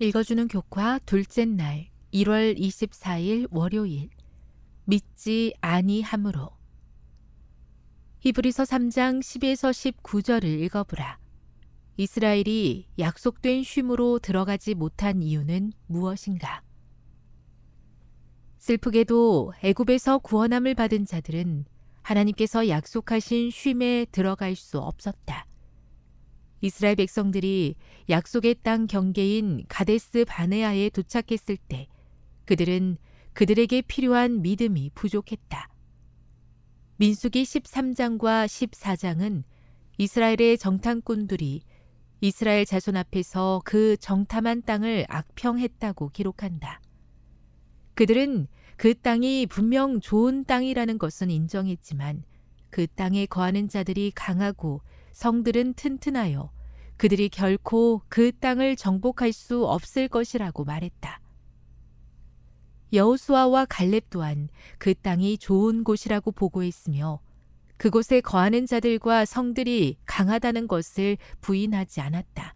읽어주는 교과 둘째 날 1월 24일 월요일 믿지 아니함으로 히브리서 3장 10에서 19절을 읽어보라. 이스라엘이 약속된 쉼으로 들어가지 못한 이유는 무엇인가? 슬프게도 애굽에서 구원함을 받은 자들은 하나님께서 약속하신 쉼에 들어갈 수 없었다. 이스라엘 백성들이 약속의 땅 경계인 가데스 바네아에 도착했을 때 그들은 그들에게 필요한 믿음이 부족했다. 민수기 13장과 14장은 이스라엘의 정탐꾼들이 이스라엘 자손 앞에서 그 정탐한 땅을 악평했다고 기록한다. 그들은 그 땅이 분명 좋은 땅이라는 것은 인정했지만 그 땅에 거하는 자들이 강하고 성들은 튼튼하여 그들이 결코 그 땅을 정복할 수 없을 것이라고 말했다. 여호수아와 갈렙 또한 그 땅이 좋은 곳이라고 보고했으며 그곳에 거하는 자들과 성들이 강하다는 것을 부인하지 않았다.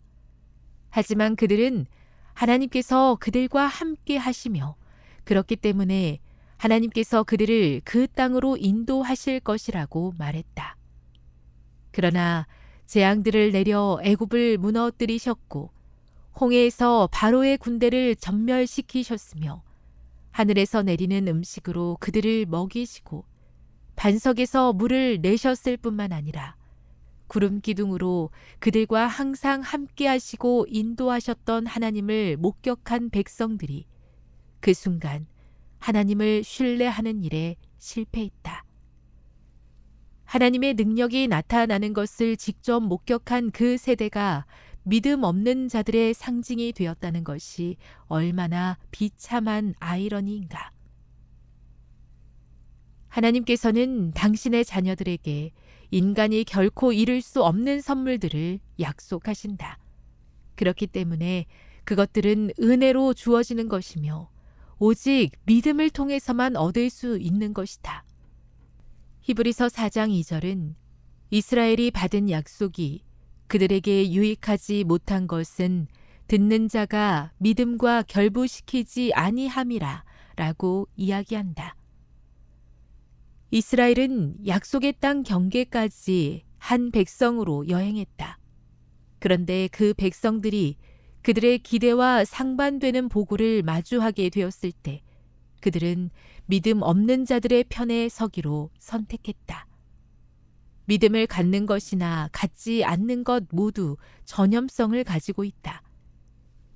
하지만 그들은 하나님께서 그들과 함께 하시며 그렇기 때문에 하나님께서 그들을 그 땅으로 인도하실 것이라고 말했다. 그러나 재앙들을 내려 애굽을 무너뜨리셨고 홍해에서 바로의 군대를 전멸시키셨으며 하늘에서 내리는 음식으로 그들을 먹이시고 반석에서 물을 내셨을 뿐만 아니라 구름 기둥으로 그들과 항상 함께 하시고 인도하셨던 하나님을 목격한 백성들이 그 순간 하나님을 신뢰하는 일에 실패했다. 하나님의 능력이 나타나는 것을 직접 목격한 그 세대가 믿음 없는 자들의 상징이 되었다는 것이 얼마나 비참한 아이러니인가. 하나님께서는 당신의 자녀들에게 인간이 결코 이룰 수 없는 선물들을 약속하신다. 그렇기 때문에 그것들은 은혜로 주어지는 것이며 오직 믿음을 통해서만 얻을 수 있는 것이다. 히브리서 4장 2절은 이스라엘이 받은 약속이 그들에게 유익하지 못한 것은 듣는 자가 믿음과 결부시키지 아니함이라 라고 이야기한다. 이스라엘은 약속의 땅 경계까지 한 백성으로 여행했다. 그런데 그 백성들이 그들의 기대와 상반되는 보고를 마주하게 되었을 때 그들은 믿음 없는 자들의 편에 서기로 선택했다. 믿음을 갖는 것이나 갖지 않는 것 모두 전염성을 가지고 있다.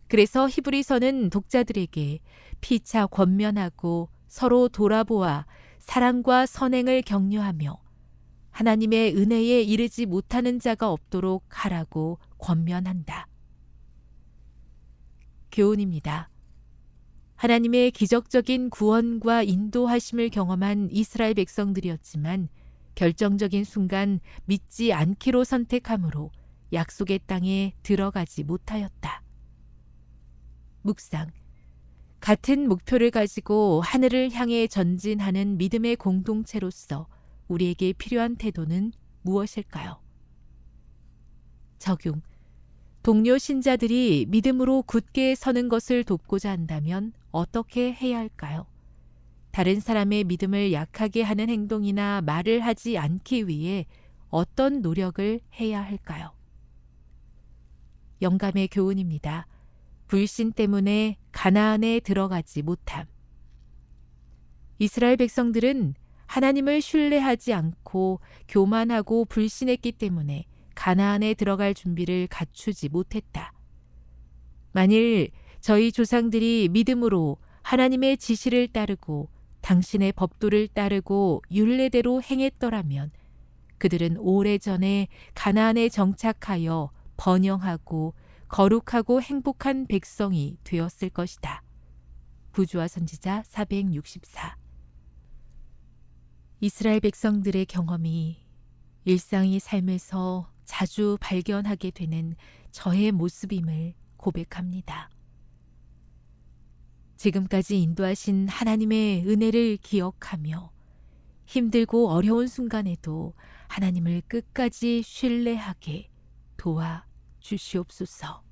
그래서 히브리서는 독자들에게 피차 권면하고 서로 돌아보아 사랑과 선행을 격려하며 하나님의 은혜에 이르지 못하는 자가 없도록 하라고 권면한다. 교훈입니다. 하나님의 기적적인 구원과 인도하심을 경험한 이스라엘 백성들이었지만 결정적인 순간 믿지 않기로 선택함으로 약속의 땅에 들어가지 못하였다. 묵상. 같은 목표를 가지고 하늘을 향해 전진하는 믿음의 공동체로서 우리에게 필요한 태도는 무엇일까요? 적용. 동료 신자들이 믿음으로 굳게 서는 것을 돕고자 한다면 어떻게 해야 할까요? 다른 사람의 믿음을 약하게 하는 행동이나 말을 하지 않기 위해 어떤 노력을 해야 할까요? 영감의 교훈입니다. 불신 때문에 가나안에 들어가지 못함. 이스라엘 백성들은 하나님을 신뢰하지 않고 교만하고 불신했기 때문에 가나안에 들어갈 준비를 갖추지 못했다. 만일 저희 조상들이 믿음으로 하나님의 지시를 따르고 당신의 법도를 따르고 율례대로 행했더라면 그들은 오래전에 가나안에 정착하여 번영하고 거룩하고 행복한 백성이 되었을 것이다. 부주와 선지자 464 이스라엘 백성들의 경험이 일상의 삶에서 자주 발견하게 되는 저의 모습임을 고백합니다. 지금까지 인도하신 하나님의 은혜를 기억하며 힘들고 어려운 순간에도 하나님을 끝까지 신뢰하게 도와 주시옵소서.